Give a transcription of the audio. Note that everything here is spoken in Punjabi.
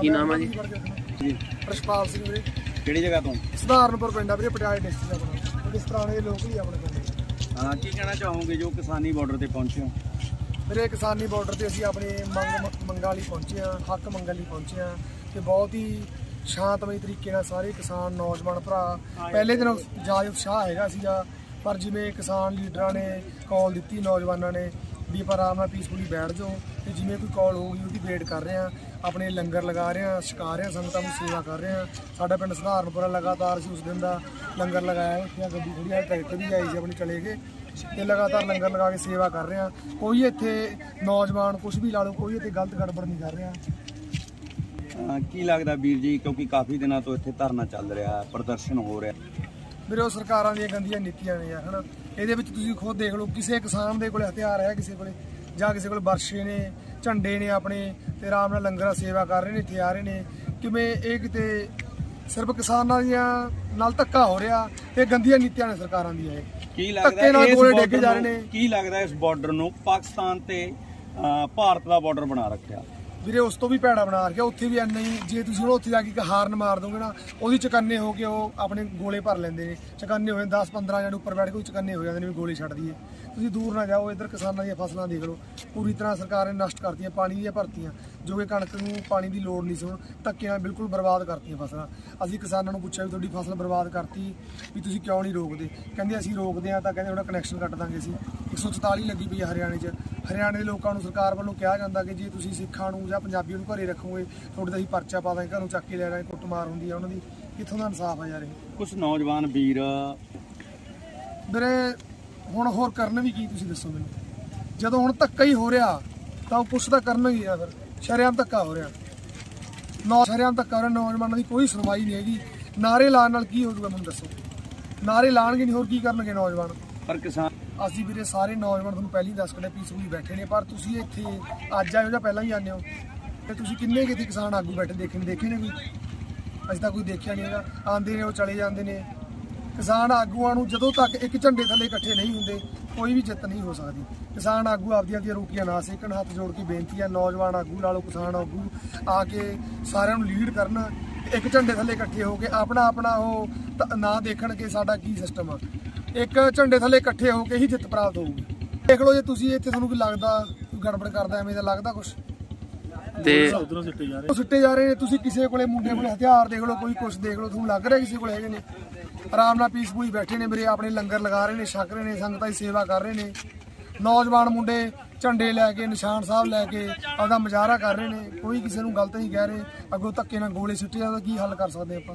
ਕੀ ਨਾਮ ਹੈ ਜੀ? ਜੀ। ਪ੍ਰਸ਼ਪਾਲ ਸਿੰਘ ਵੀਰੇ। ਕਿਹੜੀ ਜਗ੍ਹਾ ਤੋਂ? ਸਧਾਰਨਪੁਰ ਪਿੰਡ ਆ ਵੀਰੇ ਪਟਿਆਲੇ ਡਿਸਟ੍ਰਿਕਟ ਆਪਣਾ। ਇਸ ਤਰ੍ਹਾਂ ਦੇ ਲੋਕ ਹੀ ਆਪਣੇ ਪਿੰਡ ਹਾਂ ਕੀ ਕਹਿਣਾ ਚਾਹੋਗੇ ਜੋ ਕਿਸਾਨੀ ਬਾਰਡਰ ਤੇ ਪਹੁੰਚੇ ਹੋ? ਵੀਰੇ ਕਿਸਾਨੀ ਬਾਰਡਰ ਤੇ ਅਸੀਂ ਆਪਣੀ ਮੰਗ ਮੰਗਾਂ ਲਈ ਪਹੁੰਚੇ ਆ ਹੱਕ ਮੰਗਣ ਲਈ ਪਹੁੰਚੇ ਆ ਤੇ ਬਹੁਤ ਹੀ ਸ਼ਾਂਤਮਈ ਤਰੀਕੇ ਨਾਲ ਸਾਰੇ ਕਿਸਾਨ ਨੌਜਵਾਨ ਭਰਾ ਪਹਿਲੇ ਦਿਨ ਜ਼ਿਆਦਾ ਉਤਸ਼ਾਹ ਹੈਗਾ ਸੀਗਾ ਪਰ ਜਿਵੇਂ ਕਿਸਾਨ ਲੀਡਰਾਂ ਨੇ ਕਾਲ ਦਿੱਤੀ ਨੌਜਵਾਨਾਂ ਨੇ ਵੀ ਆਪਾਂ ਆਰਾਮ ਨਾਲ ਪੀਸਫੁਲੀ ਬੈਠ ਜਾਓ ਤੇ ਜਿਵੇਂ ਕੋਈ ਕਾਲ ਹੋਊਗੀ ਉਹਦੀ ਵੇਟ ਕਰ ਰਹੇ ਆ ਆਪਣੇ ਲੰਗਰ ਲਗਾ ਰਹੇ ਆ ਛਕਾ ਰਹੇ ਆ ਸੰਗਤਾਂ ਨੂੰ ਸੇਵਾ ਕਰ ਰਹੇ ਆ ਸਾਡਾ ਪਿੰਡ ਸਧਾਰਨਪੁਰਾ ਲਗਾਤਾਰ ਅਸੀਂ ਉਸ ਦਿਨ ਦਾ ਲੰਗਰ ਲਗਾਇਆ ਇੱਥੇ ਆ ਗੱਡੀ ਖੜੀ ਆ ਟਰੈਕਟਰ ਵੀ ਆਈ ਸੀ ਆਪਣੀ ਚਲੇ ਗਏ ਤੇ ਲਗਾਤਾਰ ਲੰਗਰ ਲਗਾ ਕੇ ਸੇਵਾ ਕਰ ਰਹੇ ਆ ਕੋਈ ਇੱਥੇ ਨੌਜਵਾਨ ਕੁਝ ਵੀ ਲਾ ਲਓ ਕੋਈ ਇੱਥੇ ਗਲਤ ਗੜਬੜ ਨਹੀਂ ਕਰ ਰਿਹਾ। ਕੀ ਲੱਗਦਾ ਵੀਰ ਜੀ ਕਿਉਂਕਿ ਕਾਫੀ ਦਿਨਾਂ ਤੋਂ ਇੱਥੇ ਧਰਨਾ ਚੱਲ ਰਿਹਾ ਪ੍ਰਦਰਸ਼ਨ ਹੋ ਰਿਹਾ। ਮੇਰੇ ਉਹ ਸਰਕਾਰਾਂ ਦੀਆਂ ਗੰਦੀਆਂ ਨੀਤੀਆਂ ਨੇ ਯਾਰ ਹਨਾ? ਇਹਦੇ ਵਿੱਚ ਤੁਸੀਂ ਖੁਦ ਦੇਖ ਲਓ ਕਿਸੇ ਕਿਸਾਨ ਦੇ ਕੋਲੇ ਹਥਿਆਰ ਹੈ ਕਿਸੇ ਕੋਲੇ ਜਾਂ ਕਿਸੇ ਕੋਲੇ ਵਰਸ਼ੇ ਨੇ ਝੰਡੇ ਨੇ ਆਪਣੇ ਤੇ ਆਰਾਮ ਨਾਲ ਲੰਗਰਾਂ ਸੇਵਾ ਕਰ ਰਹੇ ਨੇ ਇੱਥੇ ਆ ਰਹੇ ਨੇ। ਕਿਵੇਂ ਇਹ ਕਿਤੇ ਸਿਰਫ ਕਿਸਾਨਾਂ ਦੀਆਂ ਨਾਲ ਧੱਕਾ ਹੋ ਰਿਹਾ ਤੇ ਗੰਦੀਆਂ ਨੀਤੀਆਂ ਨੇ ਸਰਕਾਰਾਂ ਦੀਆਂ ਇਹ। ਕੀ ਲੱਗਦਾ ਇਸ ਰਹੇ ਨੂੰ-। ਕੀ ਲੱਗਦਾ ਇਸ ਬਾਰਡਰ ਨੂੰ ਪਾਕਿਸਤਾਨ ਤੇ ਭਾਰਤ ਦਾ ਬਾਰਡਰ ਬਣਾ ਰੱਖਿਆ? ਵੀਰੇ ਉਸ ਤੋਂ ਵੀ ਭੈੜਾ ਬਣਾ ਰੱਖਿਆ, ਉੱਥੇ ਵੀ ਐਨਾ ਹੀ, ਜੇ ਤੁਸੀਂ ਹੁਣ ਉੱਥੇ ਜਾ ਕੇ ਇੱਕ ਹਾਰਨ ਮਾਰ ਦੋਗੇ ਨਾ, ਉਹਦੀ ਚਕੰਨੇ ਹੋ ਕੇ ਉਹ ਆਪਣੇ ਗੋਲੇ ਭਰ ਲੈਂਦੇ ਨੇ। ਚਕੰਨੇ ਹੋਏ 10 15 ਜਣ ਉੱਪਰ ਬੈਠ ਕੇ ਉਹ ਚਕੰਨੇ ਹੋ ਜਾਂਦੇ ਨੇ ਵੀ ਗੋਲੀ ਛੱਡ ਦਈਏ। ਤੁਸੀਂ ਦੂਰ ਨਾ ਜਾਓ, ਇੱਧਰ ਕਿਸਾਨਾਂ ਦੀਆਂ ਫਸਲਾਂ ਦੇਖ ਲਓ। ਪੂਰੀ ਤਰ੍ਹਾਂ ਸਰਕਾਰ ਨੇ ਨਸ਼ਟ ਕਰਤੀਆਂ, ਪਾਣੀ ਦੀਆਂ ਭਰਤੀਆਂ, ਜੋ ਕਿ ਕਣਕ ਨੂੰ ਪਾਣੀ ਦੀ ਲੋੜ ਨਹੀਂ ਸੀ ਹੁਣ ਧੱਕੇ ਨਾਲ ਬਿਲਕੁਲ ਬਰਬਾਦ ਕਰਤੀਆਂ ਫਸਲਾਂ। ਅਸੀਂ ਕਿਸਾਨਾਂ ਨੂੰ ਪੁੱਛਿਆ ਵੀ ਤੁਹਾਡੀ ਫਸਲ ਬਰਬਾਦ ਕਰਤੀ, ਵੀ ਤੁਸੀਂ ਕਿਉਂ ਨਹੀਂ ਰੋਕਦੇ? ਕਹਿੰਦੇ ਅਸੀਂ ਰੋਕਦੇ ਆ ਤਾਂ ਕਹਿੰਦੇ ਉਹਦਾ ਕਨੈਕਸ਼ਨ ਕੱਟ ਦਾਂਗੇ ਅਸੀਂ। 144 ਲੱਗੀ ਪਈ ਆ ਹਰਿਆਣੇ 'ਚ। ਹਰਿਆਣੇ ਦੇ ਲੋਕਾਂ ਨੂੰ ਸਰਕਾਰ ਵੱਲੋਂ ਕਿਹਾ ਜਾਂਦਾ ਕਿ ਜੇ ਤੁਸੀਂ ਸਿੱਖਾਂ ਨੂੰ ਜਾਂ ਪੰਜਾਬੀਆਂ ਨੂੰ ਘਰੇ ਰੱਖੋਗੇ ਤੁਹਾਡੇ ਤਾਂ ਅਸੀਂ ਪਰਚਾ ਪਾ ਦਾਂਗੇ ਘਰੋਂ ਚੱਕ ਕੇ ਲੈ ਜਾਾਂਗੇ ਕੁੱਟਮਾਰ ਹੁੰਦੀ ਆ ਉਹਨਾਂ ਦੀ। ਕਿੱਥੋਂ ਦਾ ਇਨਸਾਫ ਆ ਯਾਰ ਇਹ? ਕੁਝ ਨੌਜਵਾਨ ਵੀਰ ਵੀਰੇ ਹੁਣ ਹੋਰ ਕਰਨ ਵੀ ਕੀ ਤੁਸੀਂ ਦੱਸੋ ਮੈਨੂੰ? ਜਦੋਂ ਹੁਣ ਧੱਕਾ ਹੀ ਹੋ ਰਿਹਾ ਤਾਂ ਉਹ ਕੁਛ ਤਾਂ ਕਰਨਾ ਹੀ ਆ ਫਿਰ। ਸ਼ਰੇਆਮ ਧੱਕਾ ਹੋ ਰਿਹਾ। ਨੌ ਸ਼ਰੇਆਮ ਧੱਕਾ ਹੋ ਰਿਹਾ ਨੌਜਵਾਨਾਂ ਦੀ ਕੋਈ ਸੁਣਵਾਈ ਨਹੀਂ ਹੈਗੀ। ਨਾਰੇ ਲਾਉਣ ਨਾਲ ਕੀ ਹੋ ਜਾਊਗਾ ਮੈਨੂੰ ਦੱਸੋ। ਨਾਰੇ ਲਾਣਗੇ ਨਹੀਂ ਹੋਰ ਕੀ ਕਰਨਗੇ ਨੌਜਵਾਨ? ਪਰ ਕਿਸਾਨ ਅਸੀਂ ਵੀਰੇ ਸਾਰੇ ਨੌਜਵਾਨ ਤੁਹਾਨੂੰ ਪਹਿਲਾਂ ਹੀ ਦੱਸ ਕੜੇ ਪੀਸਫੁਲੀ ਬੈਠੇ ਨੇ, ਪਰ ਤੁਸੀਂ ਇੱਥੇ ਅੱਜ ਆਏ ਹੋ ਜਾਂ ਪਹਿਲਾਂ ਹੀ ਆਉਂਦੇ ਹੋ? ਤੇ ਤੁਸੀਂ ਕਿੰਨੇ ਕਿਤੇ ਕਿਸਾਨ ਆਗੂ ਬੈਠੇ ਦੇਖੇ ਦੇਖੇ ਨੇ ਕੋਈ? ਅਸੀਂ ਤਾਂ ਕੋਈ ਦੇਖਿਆ ਨਹੀਂ ਹੈਗਾ। ਆਉਂਦੇ ਨੇ, ਉਹ ਚਲੇ ਜਾਂਦੇ ਨੇ। ਕਿਸਾਨ ਆਗੂਆਂ ਨੂੰ ਜਦੋਂ ਤੱਕ ਇੱਕ ਝੰਡੇ ਥੱਲੇ ਇਕੱਠੇ ਨਹੀਂ ਹੁੰਦੇ, ਕੋਈ ਵੀ ਜਿੱਤ ਨਹੀਂ ਹੋ ਸਕਦੀ। ਕਿਸਾਨ ਆਗੂ ਆਪਦੀਆਂ ਦੀਆਂ ਰੋਟੀਆਂ ਨਾ ਸੇਕਣ, ਹੱਥ ਜੋੜ ਕੇ ਬੇਨਤੀ ਹੈ, ਨੌਜਵਾਨ ਆਗੂ ਲਾ ਕਿਸਾਨ ਆਗੂ, ਆ ਕੇ ਸਾਰਿਆਂ ਨੂੰ ਲੀਡ ਕਰਨ। ਇੱਕ ਝੰਡੇ ਥੱਲੇ ਇਕੱਠੇ ਹੋ ਕੇ ਆਪਣਾ ਆਪਣਾ ਉਹ ਨਾ ਦੇਖਣ ਕਿ ਸਾਡਾ ਕੀ ਸਿਸਟਮ ਆ। ਇੱਕ ਝੰਡੇ ਥੱਲੇ ਇਕੱਠੇ ਹੋ ਕੇ ਹੀ ਜਿੱਤ ਪ੍ਰਾਪਤ ਹੋਊਗੀ। ਦੇਖ ਲਓ ਜੇ ਤੁਸੀਂ ਇੱਥੇ ਤੁਹਾਨੂੰ ਕੋਈ ਲੱਗਦਾ ਕੋਈ ਗੜਬੜ ਕਰਦਾ ਐਵੇਂ ਦਾ ਲੱਗਦਾ ਕੁਛ? ਤੇ ਉਹ ਸੁੱਟੇ ਜਾ ਰਹੇ। ਨੇ ਤੁਸੀਂ ਕਿਸੇ ਕੋਲੇ ਮੁੰਡੇ ਕੋਲੇ ਹਥਿਆਰ ਦੇਖ ਲਓ ਕੋਈ ਕੁਛ ਦੇਖ ਲਓ ਤੁਹਾਨੂੰ ਲੱਗ ਰਿਹਾ ਕਿਸੇ ਕੋਲੇ ਹੈਗੇ ਨੇ? ਆਰਾਮ ਨਾਲ ਪੀਸਫੁਲੀ ਬੈਠੇ ਨੇ ਵੀਰੇ ਆਪਣੇ ਲੰਗਰ ਲਗਾ ਰਹੇ ਨੇ ਛਕ ਰਹੇ ਨੇ ਸੰਗਤਾਂ ਦੀ ਸੇਵਾ ਕਰ ਰਹੇ ਨੇ। ਨੌਜਵਾਨ ਮੁੰਡੇ ਝੰਡੇ ਲੈ ਕੇ ਨਿਸ਼ਾਨ ਸਾਹਿਬ ਲੈ ਕੇ ਆਪਦਾ ਮੁਜ਼ਾਹਰਾ ਕਰ ਰਹੇ ਨੇ ਕੋਈ ਕਿਸੇ ਨੂੰ ਗਲਤ ਨਹੀਂ ਕਹਿ ਰਹੇ ਅੱਗੋਂ ਧੱਕੇ ਨਾਲ ਗੋਲੇ ਸੁੱਟੇ ਜਾਂਦਾ ਕੀ ਹੱਲ ਕਰ ਸਕਦੇ ਆਪਾਂ?